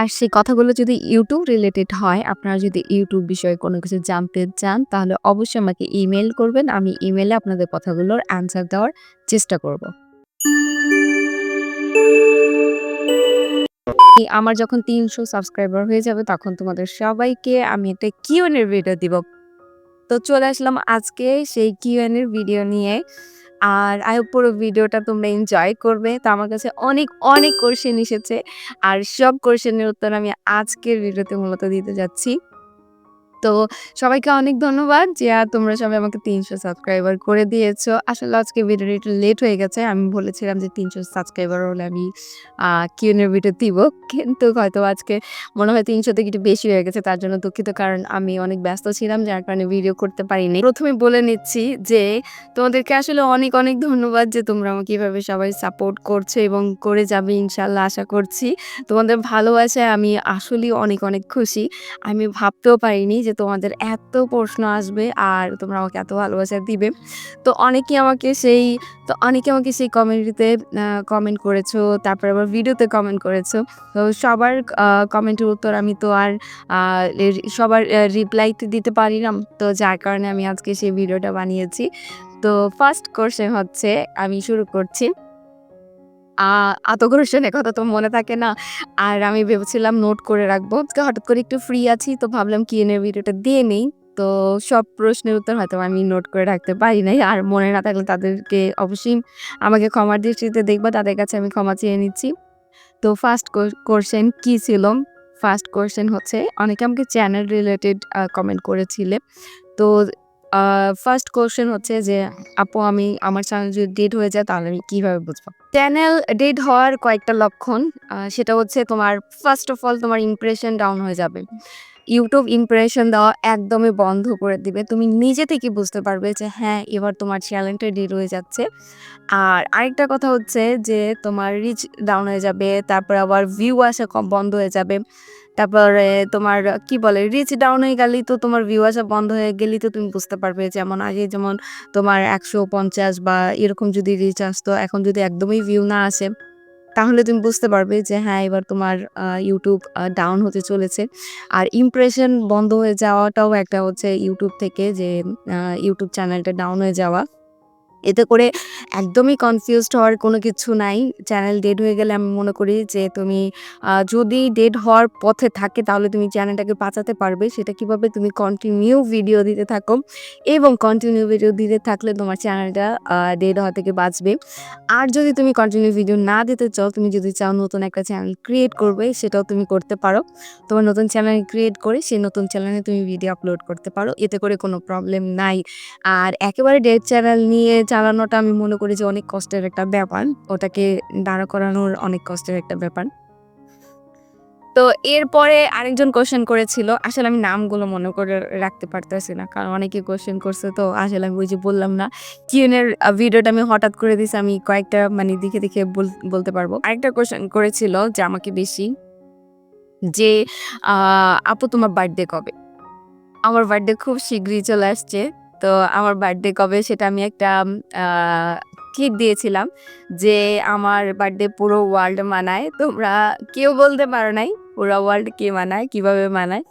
আর সেই কথাগুলো যদি ইউটিউব রিলেটেড হয়, আপনারা যদি ইউটিউব বিষয়ে কোনো কিছু জানতে চান, তাহলে অবশ্যই আমাকে ইমেল করবেন। আমি ইমেলে আপনাদের কথাগুলোর অ্যান্সার দেওয়ার চেষ্টা করব। আমার যখন ৩০০ সাবস্ক্রাইবার হয়ে যাবে, তখন তোমাদের সবাইকে আমি একটা কিউএন এর ভিডিও দিব। তো চলে আসলাম আজকে সেই কিউএন এর ভিডিও নিয়ে। আর আই পুরো ভিডিওটা তোমরা এনজয় করবে। তো আমার কাছে অনেক, অনেক কোয়েশ্চেন এসেছে। আর সব কোয়েশ্চেনের উত্তর আমি আজকের ভিডিওতে মূলত দিতে যাচ্ছি। তো সবাইকে অনেক ধন্যবাদ যে তোমরা সবাই আমাকে ৩০০ সাবস্ক্রাইবার করে দিয়েছ। আসলে আজকে ভিডিওটা একটু লেট হয়ে গেছে। আমি বলেছিলাম যে ৩০০ সাবস্ক্রাইবার হলে আমি কিউনের ভিডিও দিব। কিন্তু হয়তো আজকে মনে হয় ৩০০ থেকে একটু বেশি হয়ে গেছে। তার জন্য দুঃখিত। কারণ আমি অনেক ব্যস্ত ছিলাম যার কারণে ভিডিও করতে পারিনি। প্রথমে বলে নিচ্ছি যে তোমাদেরকে আসলে অনেক, অনেক ধন্যবাদ যে তোমরা আমাকে এভাবে সবাই সাপোর্ট করছ এবং করে যাবে ইনশাল্লাহ আশা করছি। তোমাদের ভালোবাসায় আমি আসলেই অনেক, অনেক খুশি। আমি ভাবতেও পারিনি যে তোমাদের এত প্রশ্ন আসবে আর তোমরা আমাকে এত ভালোবাসা দিবে। তো অনেকেই আমাকে সেই, তো অনেকে আমাকে সেই কমিউনিটিতে কমেন্ট করেছ। তারপরে আবার ভিডিওতে কমেন্ট করেছ। তো সবার কমেন্টের উত্তর আমি তো আর সবার রিপ্লাই দিতে পারি না। তো যার কারণে আমি আজকে সেই ভিডিওটা বানিয়েছি। তো ফার্স্ট কোয়েশ্চেন হচ্ছে, আমি শুরু করছি। আ এত কোয়েশ্চেনের কথা তো মনে থাকে না। আর আমি ভেবেছিলাম নোট করে রাখব। হঠাৎ করে একটু ফ্রি আছি, তো ভাবলাম কিউএন এর ভিডিওটা দিয়ে নেই। তো সব প্রশ্নের উত্তর হয়তো আমি নোট করে রাখতে পারি নাই। আর মনে না থাকলে তাদেরকে অবশ্যই আমাকে ক্ষমার দৃষ্টিতে দেখবা। তাদের কাছে আমি ক্ষমা চেয়ে নিচ্ছি। তো ফার্স্ট কো কোয়েশ্চেন কি ছিল? ফার্স্ট কোয়েশ্চেন হচ্ছে, অনেকে আমাকে চ্যানেল রিলেটেড কমেন্ট করেছিলে। তো ফার্স্ট কোয়েশ্চেন হচ্ছে যে আপু আমি আমার চ্যানেল যদি ডেট হয়ে যায় তাহলে আমি কীভাবে বুঝব? চ্যানেল ডেট হওয়ার কয়েকটা লক্ষণ। সেটা হচ্ছে তোমার ফার্স্ট অফ অল তোমার ইমপ্রেশন ডাউন হয়ে যাবে। ইউটিউব ইমপ্রেশন দেওয়া একদমই বন্ধ করে দিবে। তুমি নিজে থেকে বুঝতে পারবে যে হ্যাঁ, এবার তোমার চ্যানেলটা ডেট হয়ে যাচ্ছে। আর আরেকটা কথা হচ্ছে যে তোমার রিচ ডাউন হয়ে যাবে। তারপর আবার ভিউ আসা কম বন্ধ হয়ে যাবে। তারপরে তোমার কি বলে রিচ ডাউন হয়ে গেলেই তো তোমার ভিউ আসা বন্ধ হয়ে গেলেই তো তুমি বুঝতে পারবে যেমন আগে যেমন তোমার ১৫০ বা এরকম যদি রিচ আসতো এখন যদি একদমই ভিউ না আসে তাহলে তুমি বুঝতে পারবে যে হ্যাঁ, এবার তোমার ইউটিউব ডাউন হতে চলেছে। আর ইমপ্রেশন বন্ধ হয়ে যাওয়াটাও একটা হচ্ছে ইউটিউব থেকে যে ইউটিউব চ্যানেলটা ডাউন হয়ে যাওয়া। এতে করে একদমই কনফিউজড হওয়ার কোনো কিছু নাই। চ্যানেল ডেড হয়ে গেলে আমি মনে করি যে তুমি যদি ডেড হওয়ার পথে থাকে তাহলে তুমি চ্যানেলটাকে বাঁচাতে পারবে। সেটা কীভাবে তুমি কন্টিনিউ ভিডিও দিতে থাকো এবং কন্টিনিউ ভিডিও দিতে থাকলে তোমার চ্যানেলটা ডেড হওয়া থেকে বাঁচবে। আর যদি তুমি কন্টিনিউ ভিডিও না দিতে চাও, তুমি যদি চাও নতুন একটা চ্যানেল ক্রিয়েট করবে সেটাও তুমি করতে পারো। তোমার নতুন চ্যানেল ক্রিয়েট করে সেই নতুন চ্যানেলে তুমি ভিডিও আপলোড করতে পারো। এতে করে কোনো প্রবলেম নাই। আর একেবারে ডেড চ্যানেল নিয়ে চালানোটা আমি মনে করি যে অনেক কষ্টের একটা ব্যাপার। ওটাকে দাঁড়া করানোর অনেক কষ্টের একটা ব্যাপার। তো এরপরে আরেকজন কোয়েশ্চেন করেছিল। আসলে আমি নামগুলো মনে করে রাখতে পারতেছি না। কারণ অনেকে কোয়েশ্চেন করছে তো আসলে আমি ওই যে বললাম না কিউএন এর ভিডিওটা আমি হঠাৎ করে দিছি। আমি কয়েকটা মানে দেখে, দেখে বল বলতে পারব। আরেকটা কোয়েশ্চেন করেছিল যে আমাকে বেশি যে আপু তোমার বার্থডে কবে? আমার বার্থডে খুব শিগগিরই চলে আসছে। তো আমার বার্থডে কবে সেটা আমি একটা ক্লিপ দিয়েছিলাম যে আমার বার্থডে পুরো ওয়ার্ল্ড মানায়। তোমরা কেউ বলতে পারো নাই পুরা ওয়ার্ল্ড কে মানায়, কীভাবে মানায়।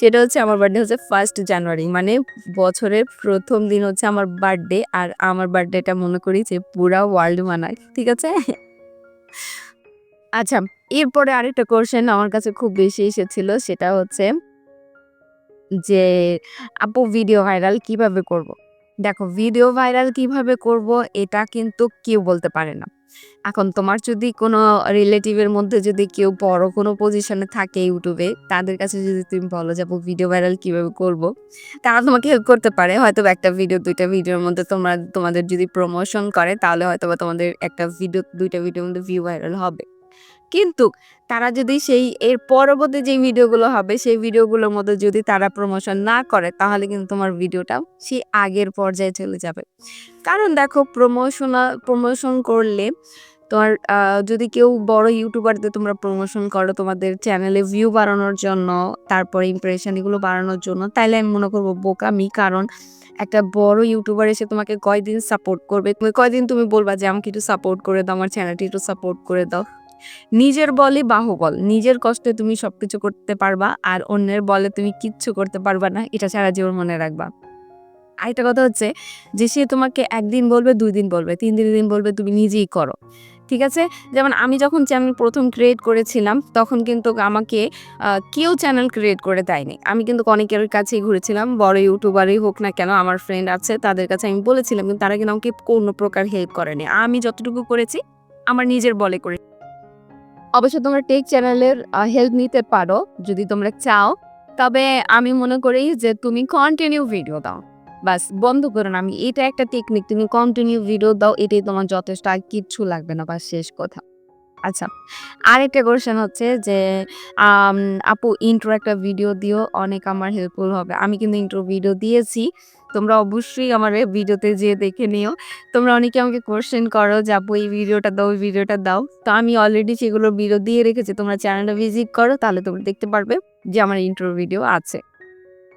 সেটা হচ্ছে আমার বার্থডে হচ্ছে ফার্স্ট জানুয়ারি মানে বছরের প্রথম দিন হচ্ছে আমার বার্থডে। আর আমার বার্থডেটা মনে করি যে পুরা ওয়ার্ল্ড মানায়। ঠিক আছে? আচ্ছা, এরপরে আরেকটা কোয়েশ্চেন আমার কাছে খুব বেশি এসেছিল সেটা হচ্ছে যে, আপু ভিডিও ভাইরাল কীভাবে করব? দেখো ভিডিও ভাইরাল কীভাবে করব, এটা কিন্তু কেউ বলতে পারে না। এখন তোমার যদি কোনো রিলেটিভের মধ্যে যদি কেউ বড় কোনো পজিশনে থাকে ইউটিউবে তাদের কাছে যদি তুমি বলো যে, আপু ভিডিও ভাইরাল কীভাবে করব? তারা তোমাকে হেল্প করতে পারে। হয়তোবা একটা ভিডিও দুইটা ভিডিওর মধ্যে তোমরা, তোমাদের যদি প্রমোশন করে, তাহলে হয়তোবা তোমাদের একটা ভিডিও দুইটা ভিডিওর মধ্যে ভিউ ভাইরাল হবে। কিন্তু তারা যদি সেই এর পরবর্তী যে ভিডিওগুলো হবে সেই ভিডিওগুলোর মধ্যে যদি তারা প্রমোশন না করে তাহলে কিন্তু তোমার ভিডিওটাও সেই আগের পর্যায়ে চলে যাবে। কারণ দেখো প্রমোশনা প্রমোশন করলে তোমার যদি কেউ বড় ইউটিউবারদের তোমরা প্রমোশন করো তোমাদের চ্যানেলে ভিউ বাড়ানোর জন্য, তারপরে ইমপ্রেশন এগুলো বাড়ানোর জন্য তাইলে আমি মনে করব বোকামি। কারণ একটা বড় ইউটিউবার এসে তোমাকে কয়দিন সাপোর্ট করবে। তুমি কয়দিন তুমি বলবা যে আমাকে একটু সাপোর্ট করে দাও, আমার চ্যানেলটি একটু সাপোর্ট করে দাও। নিজের বলে বাহুবল। নিজের কষ্টে তুমি সবকিছু করতে পারবা আর অন্যের বলে তুমি কিচ্ছু করতে পারবা না, এটা সারা জীবন মনে রাখবা। আরেকটা কথা হচ্ছে যে সে তোমাকে একদিন বলবে দুই দিন বলবে, তিন দিন দিন বলবে, তুমি নিজেই করো। ঠিক আছে? যেমন আমি যখন চ্যানেল প্রথম ক্রিয়েট করেছিলাম, তখন কিন্তু আমাকে কেউ চ্যানেল ক্রিয়েট করে দেয়নি। আমি কিন্তু অনেকের কাছেই ঘুরেছিলাম, বড় ইউটিউবারই হোক না কেন, আমার ফ্রেন্ড আছে, তাদের কাছে আমি বলেছিলাম, কিন্তু তারা কিন্তু আমাকে কোনো প্রকার হেল্প করেনি। আমি যতটুকু করেছি, আমার নিজের বলে করে অবশ্য তোমরা টেক চ্যানেলের হেল্প নিতে পারো, যদি তোমরা চাও। তবে আমি মনে করি যে তুমি কন্টিনিউ ভিডিও দাও। বাস, বন্ধ করো না। আমি এটা একটা টেকনিক তুমি কন্টিনিউ ভিডিও দাও, এটাই তোমার যথেষ্ট, আর কিচ্ছু লাগবে না বা শেষ কথা। আচ্ছা আরেকটা কোশ্চেন হচ্ছে যে আপু ইন্ট্রো একটা ভিডিও দিও, অনেক আমার হেল্পফুল হবে। আমি কিন্তু ইন্ট্রো ভিডিও দিয়েছি। তোমরা অবশ্যই আমার এই ভিডিওতে যেয়ে দেখে নিও। তোমরা অনেকে আমাকে কোশ্চেন করো যে, আপু, এই ভিডিওটা দাও ওই ভিডিওটা দাও। তো আমি অলরেডি সেগুলো ভিডিও দিয়ে রেখেছি। তোমরা চ্যানেলটা ভিজিট করো, তাহলে তোমরা দেখতে পারবে যে, আমার ইন্ট্রো ভিডিও আছে।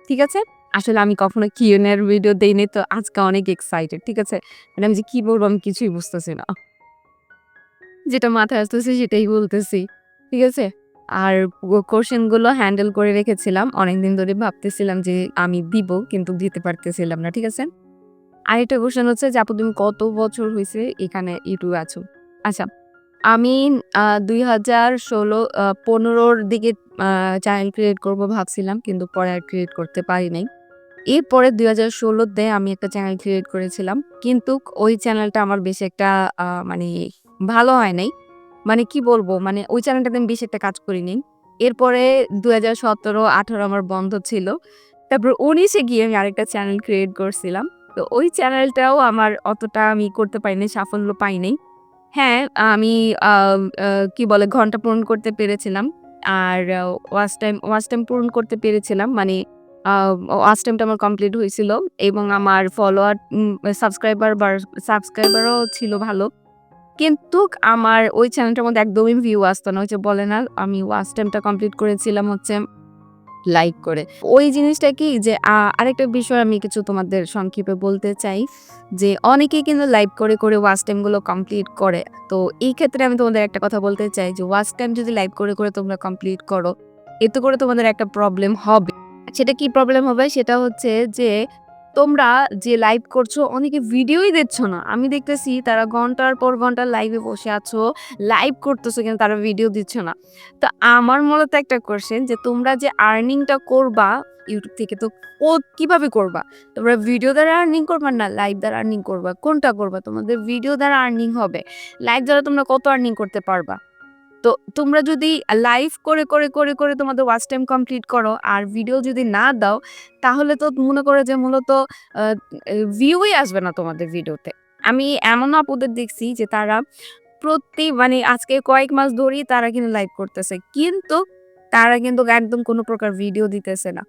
ঠিক আছে? আসলে আমি কখনো কিউনের ভিডিও দেইনি, তো আজকে অনেক এক্সাইটেড ঠিক আছে? মানে আমি যে কী বলব, আমি কিছুই বুঝতেছি না। যেটা মাথায় আসতেছে, সেটাই বলতেছি। ঠিক আছে? আর কোশ্চেনগুলো হ্যান্ডেল করে রেখেছিলাম। অনেকদিন ধরে ভাবতেছিলাম যে আমি দিব, কিন্তু দিতে পারতেছিলাম না, ঠিক আছে? আরেকটা কোশ্চেন হচ্ছে যে, আপু, তুমি কত বছর হয়েছে এখানে ইউটিউবে আছো? আচ্ছা আমি দুই হাজার ষোলো পনেরোর দিকে চ্যানেল ক্রিয়েট করব ভাবছিলাম, কিন্তু পরে আর ক্রিয়েট করতে পারি নাই। এরপরে দুই হাজার ষোলোতে আমি একটা চ্যানেল ক্রিয়েট করেছিলাম, কিন্তু ওই চ্যানেলটা আমার বেশি একটা মানে ভালো হয় নাই। মানে কি বলব? মানে ওই চ্যানেলটাতে আমি বেশি একটা কাজ করিনি। এরপরে দু হাজার সতেরো, আঠারো আমার বন্ধ ছিল। তারপর উনিশে গিয়ে আমি আরেকটা চ্যানেল ক্রিয়েট করছিলাম। তো ওই চ্যানেলটাও আমার অতটা আমি করতে পারিনি, সাফল্য পাইনি। হ্যাঁ আমি কি বলে, ঘণ্টা পূরণ করতে পেরেছিলাম। আর ওয়াচ টাইম ওয়াচ টাইম পূরণ করতে পেরেছিলাম। মানে ওয়াচ টাইমটা আমার কমপ্লিট হয়েছিল। এবং আমার ফলোয়ার সাবস্ক্রাইবার সাবস্ক্রাইবারও ছিল ভালো। কিন্তু আমার ওই চ্যানেলটার মধ্যে একদমই ভিউ আসতো না। হচ্ছে বলে না, আমি ওয়াচ টাইমটা কমপ্লিট করেছিলাম হচ্ছে লাইক করে। ওই জিনিসটা কি যে আরেকটা বিষয় আমি কিছু তোমাদের সংক্ষেপে বলতে চাই যে, অনেকেই কিন্তু লাইভ করে করে ওয়াচ টাইমগুলো কমপ্লিট করে। তো এই ক্ষেত্রে আমি তোমাদের একটা কথা বলতে চাই যে ওয়াচ টাইম যদি লাইভ করে করে তোমরা কমপ্লিট করো, এতে করে তোমাদের একটা প্রবলেম হবে। সেটা কি প্রবলেম হবে? সেটা হচ্ছে যে তোমরা যে লাইভ করছ, অনেকে ভিডিওই দিচ্ছ না। আমি দেখতেছি তারা ঘণ্টার পর ঘণ্টা লাইভে বসে আছো লাইভ করতেছো কিন্তু তারা ভিডিও দিচ্ছ না। তো আমার মূলত একটা কোয়েশ্চেন যে, তোমরা যে আর্নিংটা করবা ইউটিউব থেকে তো ও কীভাবে করবা? তোমরা ভিডিও দ্বারা আর্নিং করবা না লাইভ দ্বারা আর্নিং করবা? কোনটা করবা? তোমাদের ভিডিও দ্বারা আর্নিং হবে। লাইভ দ্বারা তোমরা কত আর্নিং করতে পারবা? তো তোমরা যদি লাইভ করে করে করে করে তোমাদের ওয়াচ টাইম কমপ্লিট করো আর ভিডিও যদি না দাও, তাহলে তো মনে করে যে মূলত ভিউই আসবে না তোমাদের ভিডিওতে আমি এমন আপুদের দেখছি যে তারা প্রতি মানে আজকে কয়েক মাস ধরেই তারা কিন্তু লাইভ করতেছে, কিন্তু তারা কিন্তু একদম কোনো প্রকার ভিডিও দিতেছে না।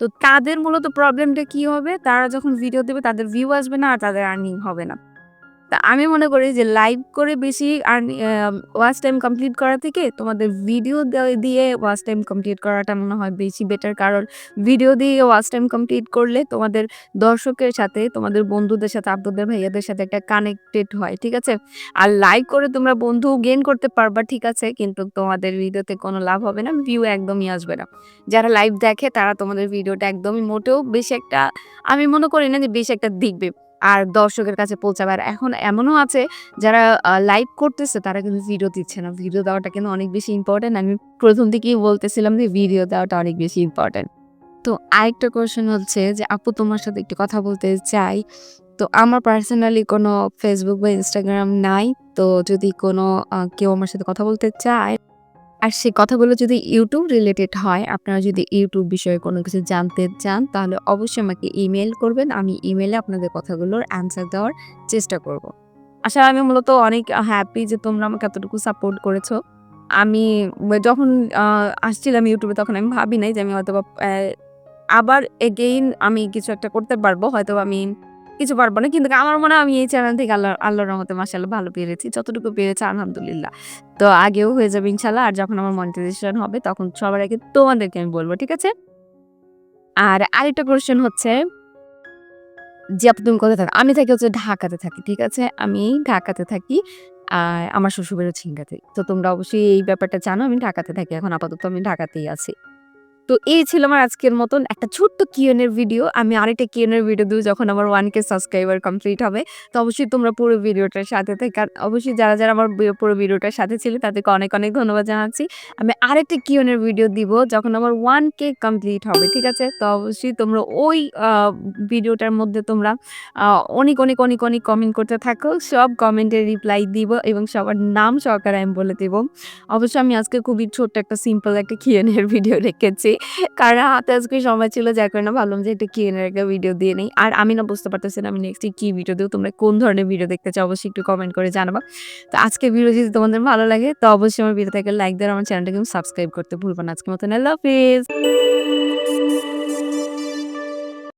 তো তাদের মূলত প্রবলেমটা কি হবে? তারা যখন ভিডিও দেবে, তাদের ভিউ আসবে না আর তাদের আর্নিং হবে না। তা আমি মনে করি যে লাইভ করে বেশি আর ওয়াচ টাইম কমপ্লিট করা থেকে তোমাদের ভিডিও দিয়ে ওয়াচ টাইম কমপ্লিট করাটা মনে হয় বেশি বেটার। কারণ ভিডিও দিয়ে ওয়াচ টাইম কমপ্লিট করলে তোমাদের দর্শকের সাথে, তোমাদের বন্ধুদের সাথে আপনাদের ভাইয়াদের সাথে একটা কানেক্টেড হয়, ঠিক আছে? আর লাইভ করে তোমরা বন্ধু গেন করতে পারবা, ঠিক আছে? কিন্তু তোমাদের ভিডিওতে কোনো লাভ হবে না ভিউ একদমই আসবে না। যারা লাইভ দেখে তারা তোমাদের ভিডিওটা একদমই মোটেও বেশি একটা, আমি মনে করি না যে বেশি একটা দেখবে। আর দর্শকের কাছে পৌঁছাবে। আর এখন এমনও আছে, যারা লাইভ করতেছে, তারা কিন্তু ভিডিও দিচ্ছে না। ভিডিও দেওয়াটা কিন্তু অনেক বেশি ইম্পর্টেন্ট আমি প্রথম থেকেই বলতেছিলাম যে ভিডিও দেওয়াটা অনেক বেশি ইম্পর্টেন্ট তো আরেকটা কোয়েশ্চেন হচ্ছে যে, আপু তোমার সাথে একটু কথা বলতে চাই। তো আমার পার্সোনালি কোনো ফেসবুক বা ইনস্টাগ্রাম নাই। তো যদি কোনো কেউ আমার সাথে কথা বলতে চায় আর সেই কথাগুলো যদি ইউটিউব রিলেটেড হয়, আপনারা যদি ইউটিউব বিষয়ে কোনো কিছু জানতে চান, তাহলে অবশ্যই আমাকে ইমেল করবেন। আমি ইমেলে আপনাদের কথাগুলোর অ্যান্সার দেওয়ার চেষ্টা করব। আসলে আমি মূলত অনেক হ্যাপি যে তোমরা আমাকে এতটুকু সাপোর্ট করেছ। আমি যখন আসছিলাম ইউটিউবে তখন আমি ভাবি নাই যে আমি হয়তো আবার এগেইন আমি কিছু একটা করতে পারব। হয়তো আমি কিছু পারব না। কিন্তু আমার মনে হয় আমি এই চ্যানেল থেকে আল্লাহ, আল্লাহর রহমতে মাসাল্লাহ ভালো পেরেছি। যতটুকু পেরেছি, আলহামদুলিল্লাহ। তো আগেও হয়ে যাবে ইনশাল্লাহ আর যখন আমার মনিটাইজেশন হবে, তখন সবার আগে তোমাদেরকে আমি বলব, ঠিক আছে? আর আরেকটা কোশ্চেন হচ্ছে যে আপু, তুমি কোথায় থাকো? আমি থাকি হচ্ছে ঢাকাতে থাকি, ঠিক আছে? আমি ঢাকাতে থাকি আর আমার শ্বশুরবাড়ি ছিনগাতে। তো তোমরা অবশ্যই এই ব্যাপারটা জানো, আমি ঢাকাতে থাকি। এখন আপাতত আমি ঢাকাতেই আছি। তো এই ছিল আমার আজকের মতন একটা ছোট্ট এর ভিডিও। আমি আরেকটা এর ভিডিও দিব যখন আমার ওয়ান কে সাবস্ক্রাইবার কমপ্লিট হবে। তো অবশ্যই তোমরা পুরো ভিডিওটার সাথে থেকে আর অবশ্যই যারা, যারা আমার পুরো ভিডিওটার সাথে ছিলে তাদেরকে অনেক, অনেক ধন্যবাদ জানাচ্ছি। আমি আরেকটা এর ভিডিও দিব যখন আমার ওয়ান কে কমপ্লিট হবে। ঠিক আছে? তো অবশ্যই তোমরা ওই ভিডিওটার মধ্যে তোমরা অনেক, অনেক, অনেক, অনেক কমেন্ট করতে থাকো। সব কমেন্টের রিপ্লাই দিব এবং সবার নাম সহকারে আমি বলে দিব। অবশ্যই আমি আজকে খুবই ছোট্ট একটা সিম্পল একটা এর ভিডিও রেখেছি। কারণ হাতে আজকে সময় ছিল, যার কারণে ভাবলাম যে একটা কিনে একটা ভিডিও দিয়ে নেই। আর আমি না বুঝতে পারতেছি না আমি নেক্সট কি ভিডিও দেব। তোমরা কোন ধরনের ভিডিও দেখতে চাও, অবশ্যই একটু কমেন্ট করে জানাবা। তো আজকে ভিডিও যদি তোমাদের ভালো লাগে, তো অবশ্যই আমার ভিডিও থেকে লাইক দেওয়ার আমার চ্যানেলটাকে সাবস্ক্রাইব করতে ভুলবো না। আজকে মতন আল্লাহ হাফেজ।